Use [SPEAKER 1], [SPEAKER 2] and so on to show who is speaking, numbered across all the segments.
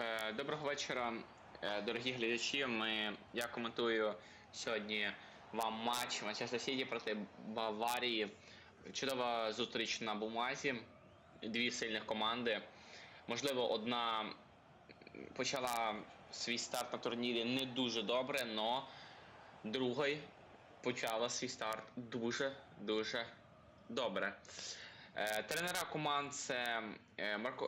[SPEAKER 1] Е, Доброго вечора, е, дорогі глядачі. Ми, я коментую сьогодні вам матч Манчестер Сіті проти Баварії. Чудова зустріч на бумазі. Дві сильних команди. Можливо, одна почала свій старт на турнірі не дуже добре, але другий почала свій старт дуже-дуже добре. Е, Тренера команд це Марко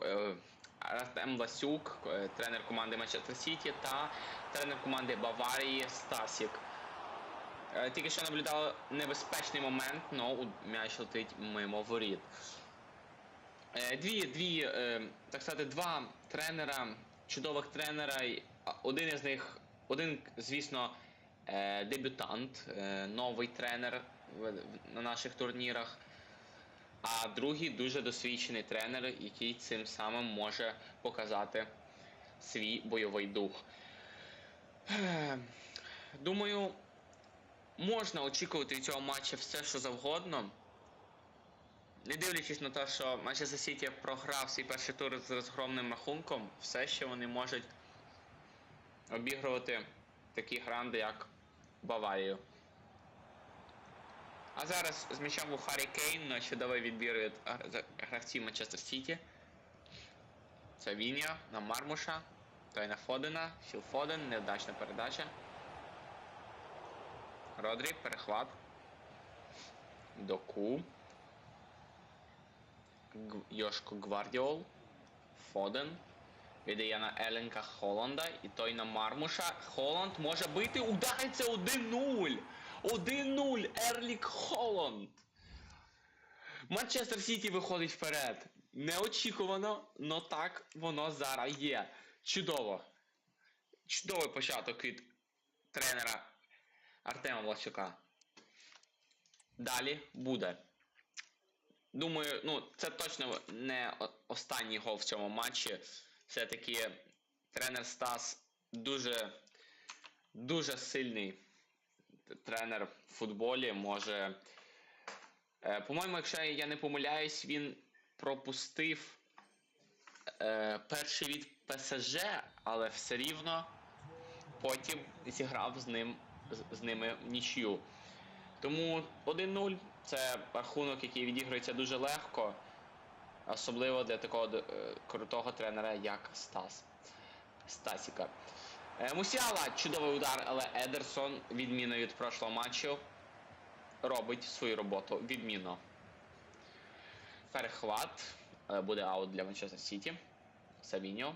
[SPEAKER 1] Артем Ласюк, е, тренер команди Манчестер Сіті, та тренер команди Баварії Стасік. Е, Тільки що наблюдали небезпечний момент, але м'яч летить мимо воріт. Е, Дві, дві, так сказати, два тренера, чудових тренера. Один із них, один, звісно, дебютант, новий тренер на наших турнірах. А другий дуже досвідчений тренер, який цим самим може показати свій бойовий дух. Думаю, можна очікувати від цього матчу все, що завгодно. Не дивлячись на те, що Манчестер Сіті програв свій перший тур з розгромним рахунком, все ще вони можуть обігрувати такі гранди, як Баварію. А зараз з м'ячем у Харі Кейн на чудовий відбір від гравців Манчестер Сіті. Це Вінія на Мармуша, той на Фодена, Філ Фоден, невдачна передача. Родрі, перехват. Доку. Йошко Гвардіол. Фоден. Віддає на Еленка Холланда і той на Мармуша. Холланд може бити. Удариться 1-0. 1-0. Ерлік Холланд. Манчестер Сіті виходить вперед. Неочікувано, но так воно зараз є. Чудово. Чудовий початок від тренера Артема Власюка. Далі буде. Думаю, ну, це точно не останній гол в цьому матчі. Все-таки тренер Стас дуже, дуже сильний тренер в футболі. Може. Е, по-моєму, якщо я не помиляюсь, він пропустив е, перший від ПСЖ, але все рівно потім зіграв з ним з, ними нічю. Тому 1-0 це рахунок, який відіграється дуже легко, особливо для такого е, крутого тренера, як Стас. Стасіка. Е, Мусіала чудовий удар, але Едерсон, відмінно від прошлого матчу, робить свою роботу відмінно. Перехват. е, Буде аут для Манчестер Сіті. Савіньо.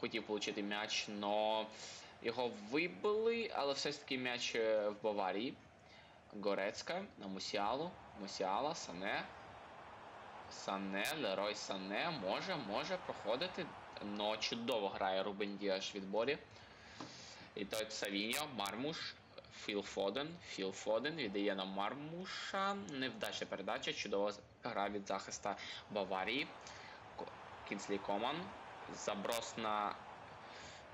[SPEAKER 1] Хотів отримати м'яч, но його вибили, але все ж таки м'яч е, в Баварії. Горецька на Мусіалу. Мусіала, Сане. Сане, Лерой Сане може, може проходити. Но чудово грає Рубен Діаш в відборі. І той Савіньо, Мармуш, Філ Фоден. Філ Фоден віддає на Мармуша. Невдачна передача, чудова гра від захиста Баварії. Кінслі Коман. Заброс на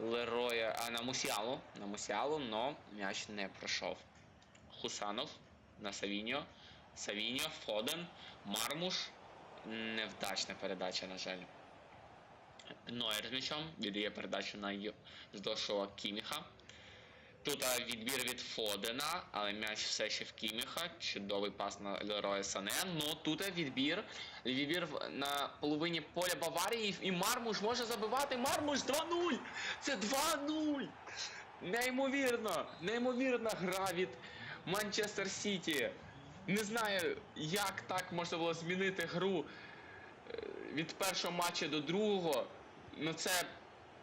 [SPEAKER 1] Лероя, а на Мусіалу. На Мусіалу, но м'яч не пройшов. Хусанов на Савіньо. Савіньо, Фоден, Мармуш. Невдачна передача, на жаль. Нойер з м'ячом віддає передачу на Ждошова Кіміха. Тут відбір від Фодена, але м'яч все ще в Кіміха. Чудовий пас на Лероя Сане. Ну тут відбір. Відбір на половині поля Баварії і Мармуш може забивати. Мармуш 2-0! Це 2-0! Неймовірно! Неймовірна гра від Манчестер Сіті. Не знаю, як так можна було змінити гру е, від першого матчу до другого. Ну це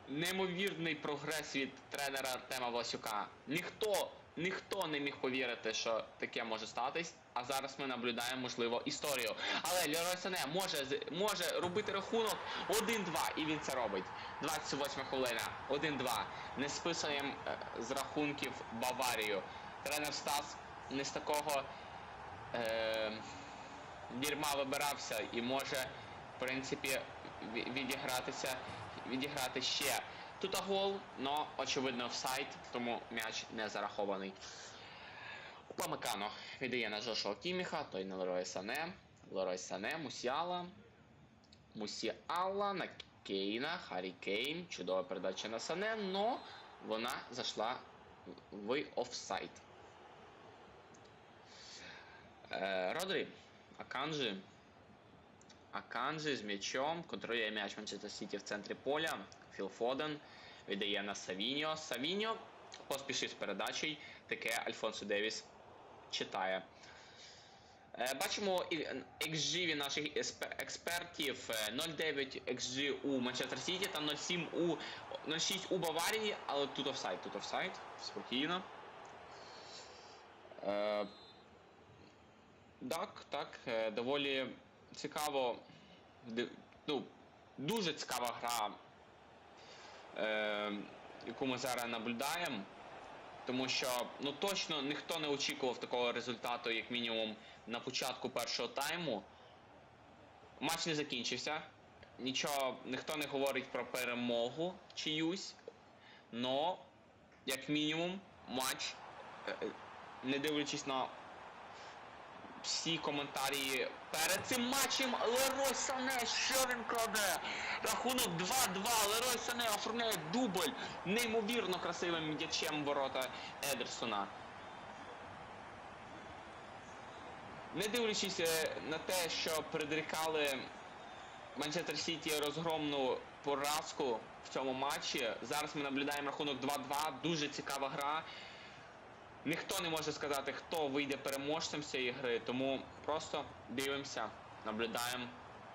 [SPEAKER 1] неймовірний прогрес від тренера Артема Власюка. Ніхто, ніхто не міг повірити, що таке може статись. А зараз ми наблюдаємо, можливо, історію. Але Лерой Сане може, може робити рахунок 1-2, і він це робить. 28 хвилина, 1-2. Не списуємо е, з рахунків Баварію. Тренер Стас не з такого. Е, дерьма вибирався і може, в принципі, відігратися, відіграти ще. Тут гол, но очевидно офсайд, тому м'яч не зарахований. Памекано віддає на Жошуа Кіміха, той на Лерой Сане. Лерой Сане, Мусіала. Мусіала на Кейна, Харі Кейн, чудова передача на Сане, но вона зайшла в офсайд. Е, Родрі, Аканджі. Аканджі з м'ячом. Контролює м'яч Манчестер Сіті в центрі поля. Філ Фоден віддає на Савіньо. Савіньо поспішив з передачею. Таке Альфонсо Девіс читає. Е, Бачимо XG від наших експертів е, 0,9 XG у Манчестер Сіті та 0,7 у 0,6 у Баварії, але тут офсайд, тут офсайд, спокійно. Е, так, так, е, доволі цікаво. Ну, дуже цікава гра, е, яку ми зараз наблюдаємо. Тому що ну точно ніхто не очікував такого результату, як мінімум, на початку першого тайму. Матч не закінчився. Нічого, ніхто не говорить про перемогу чиюсь. Но, як мінімум, матч, е, е, не дивлячись на всі коментарі перед цим матчем Лерой Сане, що він кладе? Рахунок 2-2. Лерой Сане оформляє дубль неймовірно красивим м'ячем ворота Едерсона. Не дивлячись е, на те, що предрікали Манчестер Сіті розгромну поразку в цьому матчі. Зараз ми наблюдаємо рахунок 2-2. Дуже цікава гра. Ніхто не може сказати, хто вийде переможцем цієї гри, тому просто дивимося, наблюдаємо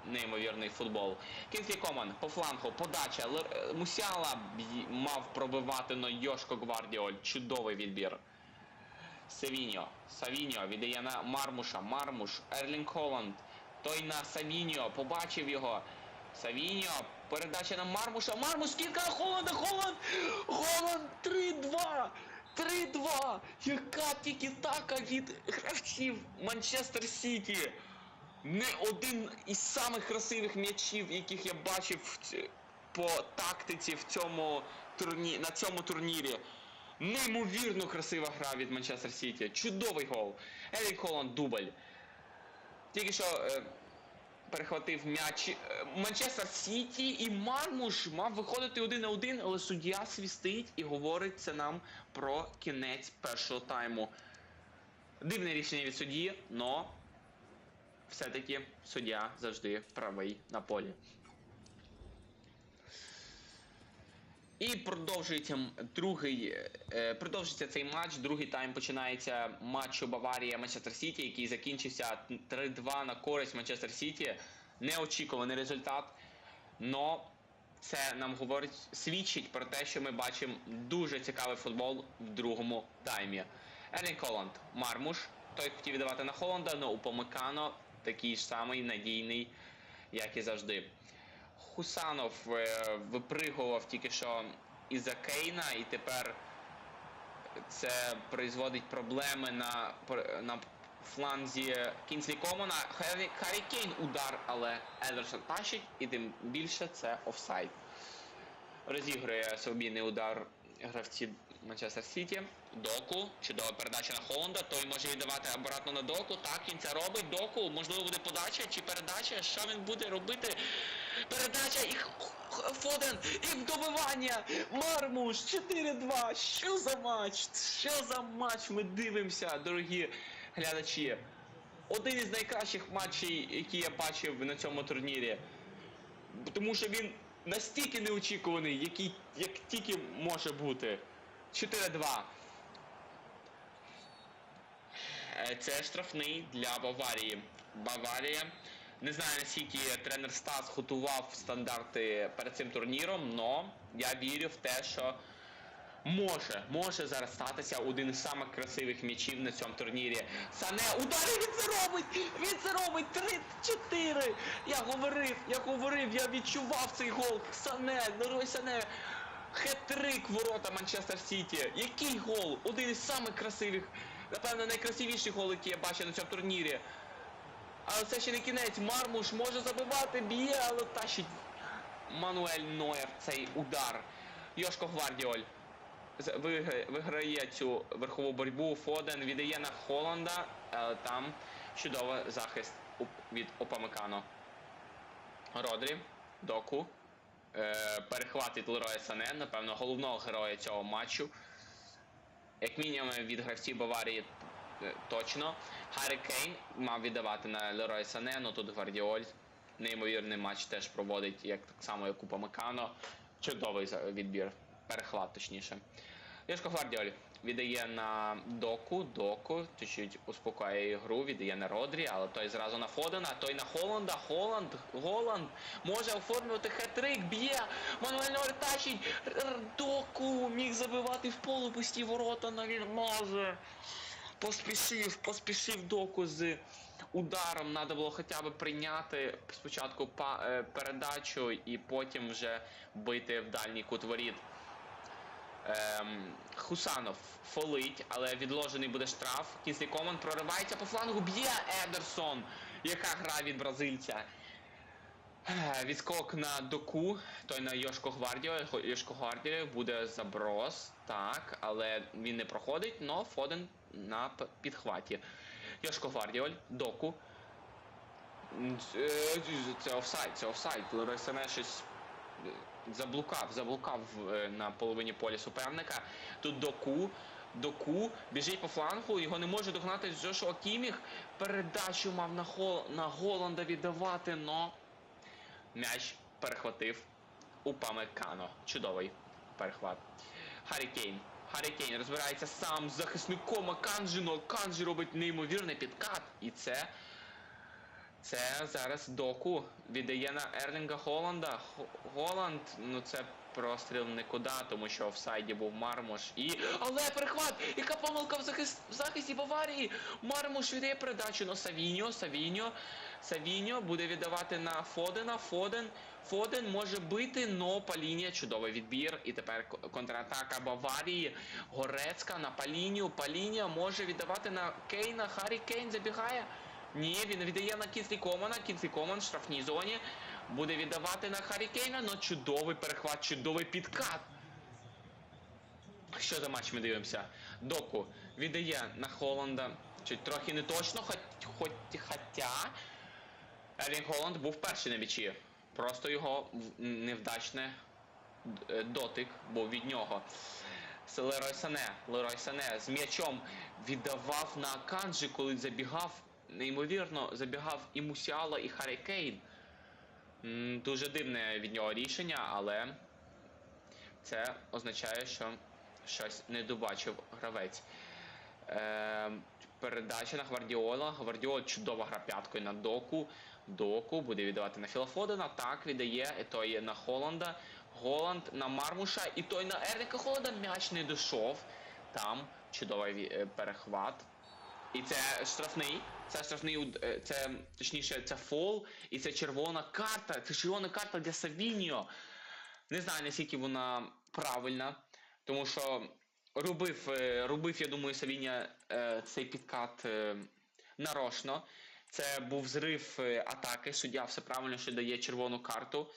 [SPEAKER 1] неймовірний футбол. Кінслі Коман по флангу, подача. Лер- Мусяла мав пробивати но Йошко Гвардіоль. Чудовий відбір. Савіньо. Савіньо віддає на Мармуша. Мармуш. Ерлінг Холланд. Той на Савіньо. Побачив його. Савіньо. Передача на Мармуша. Мармуш скільки на Холланда. Холланд. Холланд 3-2. 3-2. Яка тільки така від гравців Манчестер Сіті. Не один із самих красивих м'ячів, яких я бачив по тактиці в цьому турні... на цьому турнірі. Неймовірно красива гра від Манчестер Сіті. Чудовий гол. Ерік Холланд дубль. Тільки що е, перехватив м'яч. Е, Манчестер Сіті і Мармуш мав виходити один на один, але суддя свістить і говорить це нам про кінець першого тайму. Дивне рішення від судді, но все-таки суддя завжди правий на полі. І продовжується другий, е, продовжується цей матч. Другий тайм починається матчу Баварія Манчестер Сіті, який закінчився 3-2 на користь Манчестер Сіті. Неочікуваний результат. Но це нам говорить, свідчить про те, що ми бачимо дуже цікавий футбол в другому таймі. Ерлін Холланд, Мармуш, той хотів віддавати на Холланда, але Упомикано такий ж самий надійний, як і завжди. Хусанов е, випригував тільки що із-за Кейна, і тепер це призводить проблеми на, на фланзі Кінслі Комона. Харі, Кейн удар, але Едерсон тащить, і тим більше це офсайд. Розігрує собі удар гравці Манчестер Сіті. Доку, чудова передача на Холланда. Той може віддавати обратно на доку. Так, він це робить. Доку, можливо, буде подача чи передача. Що він буде робити? Передача і Фоден, і добивання! Мармуш, 4-2. Що за матч? Що за матч? Ми дивимося, дорогі глядачі. Один із найкращих матчів, які я бачив на цьому турнірі. Тому що він настільки неочікуваний, який, як тільки може бути. 4-2. Е, Це штрафний для Баварії. Баварія. Не знаю наскільки тренер Стас готував стандарти перед цим турніром, але я вірю в те, що може, може зараз статися один із самих красивих м'ячів на цьому турнірі. Сане, удари, він це робить! Він це робить! 3-4! Я говорив, я говорив, я відчував цей гол. Сане, Лерой Сане. Хет-трик ворота Манчестер Сіті. Який гол? Один із самих красивих, напевно, найкрасивіший гол, який я бачив на цьому турнірі. Але це ще не кінець. Мармуш може забивати, б'є, але тащить Мануель Нойер цей удар. Йошко Гвардіоль виграє цю верхову боротьбу. Фоден віддає на Холланда, там чудовий захист від Опамекано. Родрі, Доку. Е, перехват від Лероя Сане, напевно, головного героя цього матчу. Як мінімум від гравців Баварії е, точно. Гаррі Кейн мав віддавати на Лероя Сане, але тут Гвардіоль. Неймовірний матч теж проводить, як так само, як у Памекано. Чудовий відбір. Перехват, точніше. Лешко Гвардіоль віддає на доку, доку, чуть-чуть успокоює ігру, віддає на Родрі, але той зразу на Фодена, той на Холланда, Холланд, Голланд може оформлювати хет-трик, б'є, Мануель Нойер тащить, Р- Р- доку, міг забивати в полу пусті ворота, він може. Поспішив, поспішив доку з ударом, треба було хоча б прийняти спочатку е, передачу і потім вже бити в дальній кут воріт. Ем, Хусанов фолить, але відложений буде штраф. Кінслі Коман проривається по флангу, б'є Едерсон. Яка гра від бразильця. Е, Відскок на доку, той на Йошко Гвардіо. Йошко Гвардіо буде заброс, так, але він не проходить, но Фоден на підхваті. Йошко Гвардіоль, доку. Е, Це офсайд, це офсайд. Лерой Сене щось заблукав, заблукав е, на половині поля суперника. Тут доку. Доку біжить по флангу, його не може догнати Джошуа Кіміх. Передачу мав на, Хол... на Голланда віддавати, но м'яч перехватив Упамекано. Чудовий перехват. Харі Кейн. Харі Кейн розбирається сам з захисником Аканджино. Канджі робить неймовірний підкат. І це. Це зараз доку віддає на Ерлінга Холланда. Хо- Голланд, ну це простріл нікуди, тому що в сайді був Мармуш і. Але перехват! Яка помилка в, захист... в захисті Баварії! Мармуш віддає передачу на Савіньо. Савіньо. Савіньо буде віддавати на Фодена. Фоден. Фоден може бити, но Палінія чудовий відбір. І тепер контратака Баварії. Горецька на Палінію. Палінія може віддавати на Кейна. Харі Кейн забігає. Ні, він віддає на Кінслі Комана. Кінслі Коман в штрафній зоні. Буде віддавати на Харі Кейна, но чудовий перехват, чудовий підкат. Що за матч ми дивимося? Доку віддає на Холланда. Чуть трохи не точно, хоч, хоч, хоча Ерлінг Холланд був перший на м'ячі. Просто його невдачне е, дотик був від нього. Лерой Сане. Лерой Сане з м'ячом віддавав на Канджі, коли забігав. Неймовірно, забігав і Мусіала, і Харі Кейн. Дуже дивне від нього рішення, але це означає, що щось не добачив гравець. Е, передача на Гвардіола. Гвардіола чудова гра п'яткою на доку. Доку буде віддавати на Філофодена. Так, віддає. Той на Холланда. Голланд на Мармуша. І той на Ерліка Холланда м'яч не дійшов. Там чудовий е, перехват. І це штрафний. Це штрафний уд- е, це точніше, це фол, і це червона карта. Це червона карта для Савіньо. Не знаю, наскільки вона правильна, тому що робив, е, робив я думаю, Савінья е, цей підкат нарочно. Це був зрив атаки. Суддя все правильно, що дає червону карту.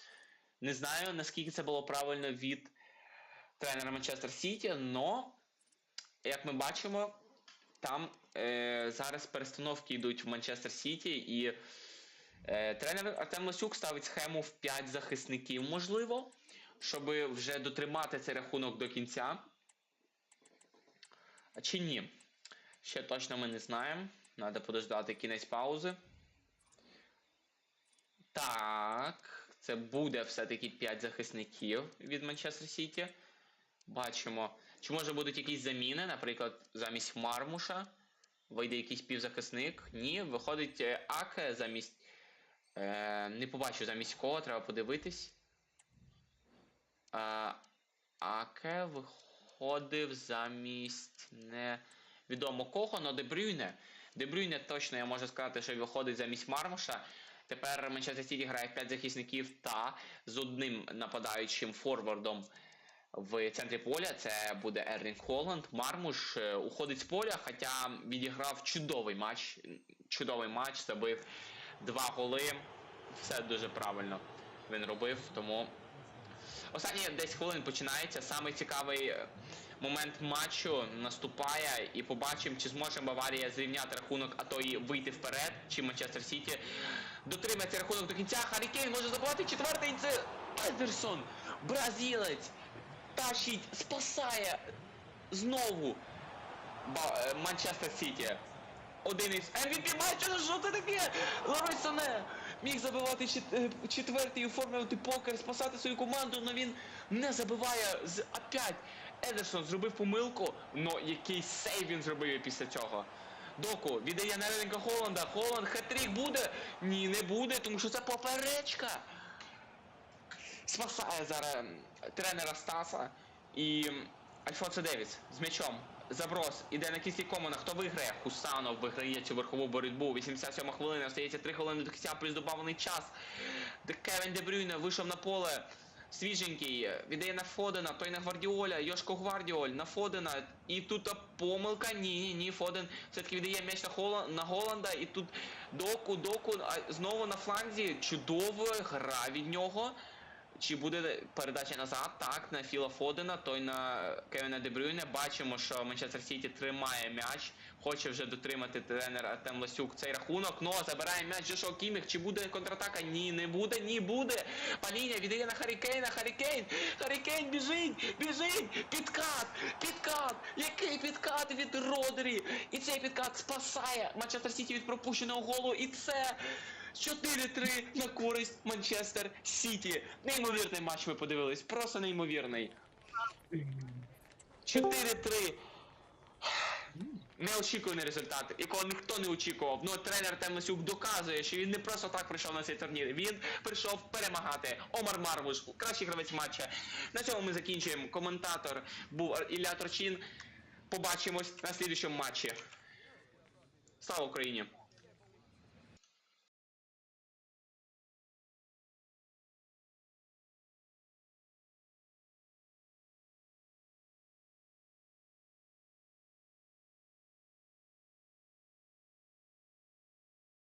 [SPEAKER 1] Не знаю, наскільки це було правильно від тренера Манчестер Сіті, но, як ми бачимо, там е, зараз перестановки йдуть в Манчестер Сіті, і е, тренер Артем Лосюк ставить схему в 5 захисників, можливо, щоб вже дотримати цей рахунок до кінця. Чи ні? Ще точно ми не знаємо. Треба подождати кінець паузи. Так, це буде все-таки 5 захисників від Манчестер Сіті. Бачимо. Чи може будуть якісь заміни, наприклад, замість Мармуша вийде якийсь півзахисник? Ні, виходить е, Аке замість. Е, не побачу замість кого, треба подивитись. Е, Аке виходив замість невідомо кого, але Дебрюйне. Дебрюйне точно я можу сказати, що виходить замість Мармуша. Тепер Манчестер Сіті грає 5 захисників та з одним нападаючим форвардом в центрі поля. Це буде Ерлінг Холланд. Мармуш е, уходить з поля, хоча відіграв чудовий матч. Чудовий матч, забив два голи. Все дуже правильно він робив, тому Останні 10 хвилин починається. Самий цікавий е, момент матчу наступає і побачимо, чи зможе Баварія зрівняти рахунок, а то і вийти вперед, чи Манчестер Сіті дотримає цей рахунок до кінця. Харі Кейн може забувати четвертий. Це Едерсон, бразилець, тащить, спасає знову е, Манчестер Сіті. Один із MVP матчу, ну що це таке? Лерой Сане міг забивати е, четвертий, оформлювати покер, спасати свою команду, але він не забиває з опять. Едерсон зробив помилку, но який сейв він зробив після цього. Доку віддає на Ренка Холланда. Холланд хет-трік буде? Ні, не буде, тому що це поперечка. Спасає зараз м, тренера Стаса і Альфонсо Девіс з м'ячом. Заброс, іде на кісті Комана. Хто виграє? Хусанов виграє цю верхову боротьбу. 87 хвилина, остається 3 хвилини до кінця, плюс добавлений час. Кевін Де Брюйне вийшов на поле. Свіженький, віддає на Фодена, той на Гвардіоля, Йошко Гвардіоль, на Фодена. І тут помилка, ні, ні, ні, Фоден все-таки віддає м'яч на, Хола, на Голланда, і тут доку, доку, а знову на фланзі. Чудова гра від нього. Чи буде передача назад? Так, на Філа Фодена, той на Кевіна Дебрюйне. Бачимо, що Манчестер Сіті тримає м'яч. Хоче вже дотримати тренер Артем Ласюк цей рахунок. Но забирає м'яч Джошуа Кіміх. Чи буде контратака? Ні, не буде, ні буде. Паліня віддає на Харікейна. Харікейн! Харікейн біжить! Біжить! Підкат! Підкат! Який підкат від Родері! І цей підкат спасає Манчестер Сіті від пропущеного голу. І це 4-3 на користь Манчестер Сіті. Неймовірний матч ви подивились, просто неймовірний. 4-3. Неочікуваний результат, якого ніхто не очікував. Ну тренер Темлесюк доказує, що він не просто так прийшов на цей турнір. Він прийшов перемагати. Омар Мармуш, кращий гравець матча. На цьому ми закінчуємо. Коментатор був Ілля Торчин. Побачимось на слідчому матчі. Слава Україні!